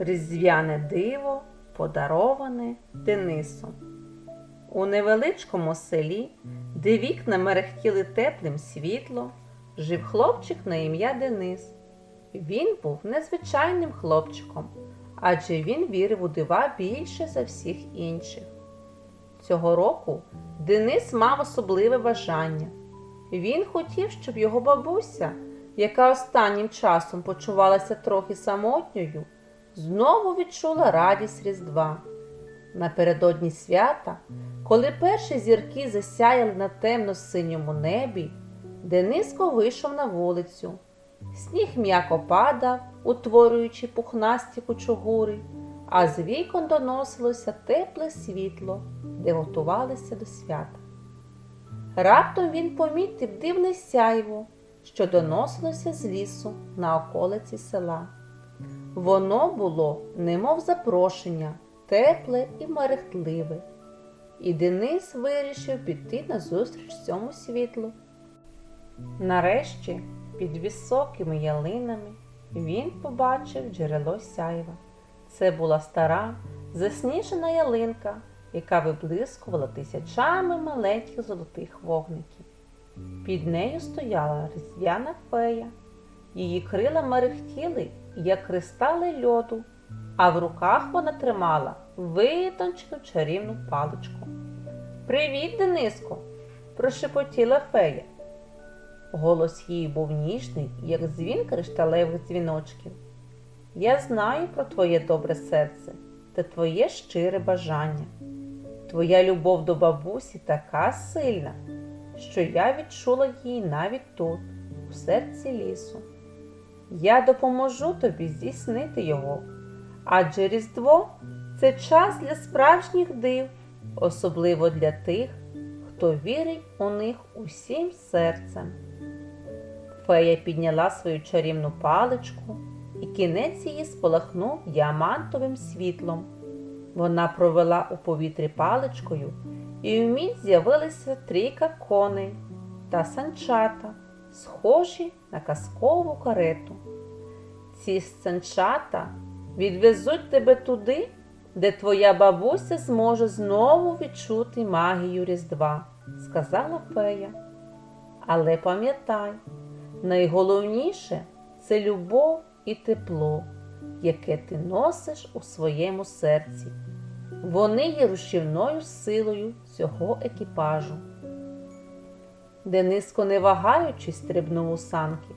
Різдвяне диво подароване Денису. У невеличкому селі, де вікна мерехтіли теплим світлом, жив хлопчик на ім'я Денис. Він був незвичайним хлопчиком, адже він вірив у дива більше за всіх інших. Цього року Денис мав особливе бажання. Він хотів, щоб його бабуся, яка останнім часом почувалася трохи самотньою, знову відчула радість Різдва. Напередодні свята, коли перші зірки засяяли на темно-синьому небі, Дениско вийшов на вулицю. Сніг м'яко падав, утворюючи пухнасті кучугури, а з вікон доносилося тепле світло, де готувалися до свята. Раптом він помітив дивне сяйво, що доносилося з лісу на околиці села. Воно було, немов запрошення, тепле і мерехтливе. І Денис вирішив піти назустріч цьому світлу. Нарешті, під високими ялинами, він побачив джерело сяйва. Це була стара, засніжена ялинка, яка виблискувала тисячами маленьких золотих вогників. Під нею стояла різдвяна фея. Її крила мерехтіли, як кристали льоду, а в руках вона тримала витончену чарівну паличку. Привіт, Дениско! прошепотіла фея. Голос її був ніжний, як дзвін кришталевих дзвіночків. Я знаю про твоє добре серце та твоє щире бажання. Твоя любов до бабусі така сильна, що я відчула її навіть тут, у серці лісу. Я допоможу тобі здійснити його, адже Різдво це час для справжніх див, особливо для тих, хто вірить у них усім серцем. Фея підняла свою чарівну паличку, і кінець її спалахнув діамантовим світлом. Вона провела у повітрі паличкою, і вмить з'явилися трійка коней та санчата, схожі на казкову карету. Ці санчата відвезуть тебе туди, де твоя бабуся зможе знову відчути магію Різдва, сказала фея. Але пам'ятай, найголовніше це любов і тепло, яке ти носиш у своєму серці. Вони є рушівною силою цього екіпажу. Дениско, не вагаючись, стрибнув у санки.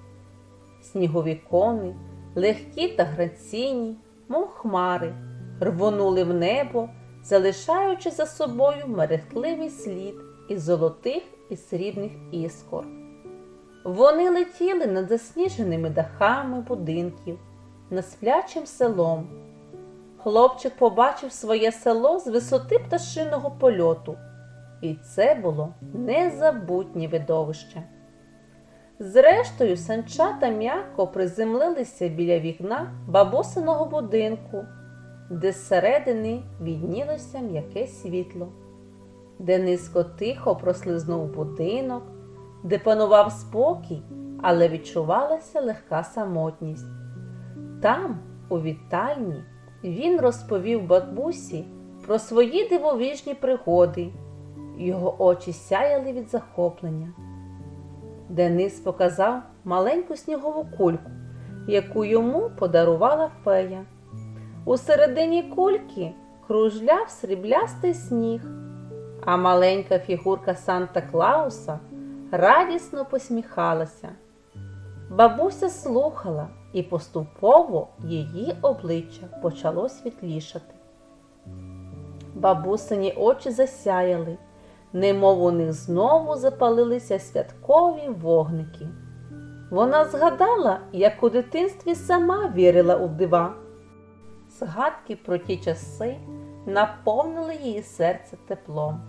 Снігові кони, легкі та граційні, мов хмари, рвонули в небо, залишаючи за собою мерехтливий слід із золотих і срібних іскор. Вони летіли над засніженими дахами будинків, над сплячим селом. Хлопчик побачив своє село з висоти пташиного польоту, і це було незабутнє видовище. Зрештою, санчата м'яко приземлилися біля вікна бабусиного будинку, де зсередини віднілося м'яке світло. Дениско тихо прослизнув будинок, де панував спокій, але відчувалася легка самотність. Там, у вітальні, він розповів бабусі про свої дивовижні пригоди. Його очі сяяли від захоплення. Денис показав маленьку снігову кульку, яку йому подарувала фея. У середині кульки кружляв сріблястий сніг, а маленька фігурка Санта Клауса радісно посміхалася. Бабуся слухала, і поступово її обличчя почало світлішати. Бабусині очі засяяли, немов у них знову запалилися святкові вогники. Вона згадала, як у дитинстві сама вірила у дива. Згадки про ті часи наповнили її серце теплом.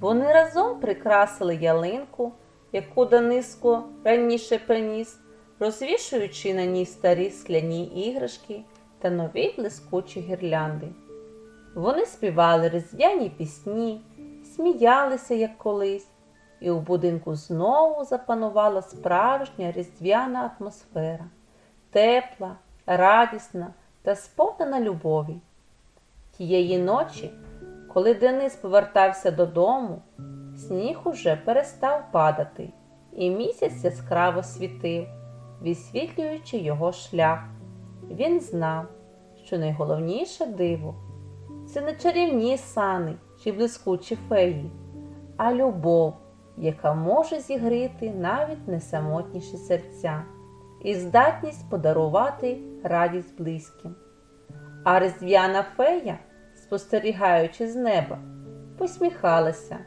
Вони разом прикрасили ялинку, яку Даниско раніше приніс, розвішуючи на ній старі скляні іграшки та нові блискучі гірлянди. Вони співали різдвяні пісні, сміялися, як колись, і у будинку знову запанувала справжня різдвяна атмосфера, тепла, радісна та сповнена любові. Тієї ночі, коли Денис повертався додому, сніг уже перестав падати, і місяць яскраво світив, висвітлюючи його шлях. Він знав, що найголовніше диво це не чарівні сани чи блискучі феї, а любов, яка може зігріти навіть найсамотніші серця, і здатність подарувати радість близьким. А різдвяна фея, спостерігаючи з неба, посміхалася,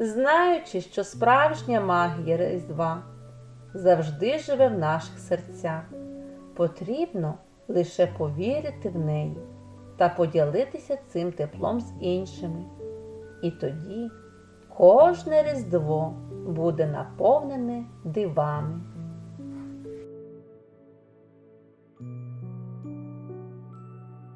знаючи, що справжня магія Різдва завжди живе в наших серцях. Потрібно лише повірити в неї та поділитися цим теплом з іншими. І тоді кожне Різдво буде наповнене дивами.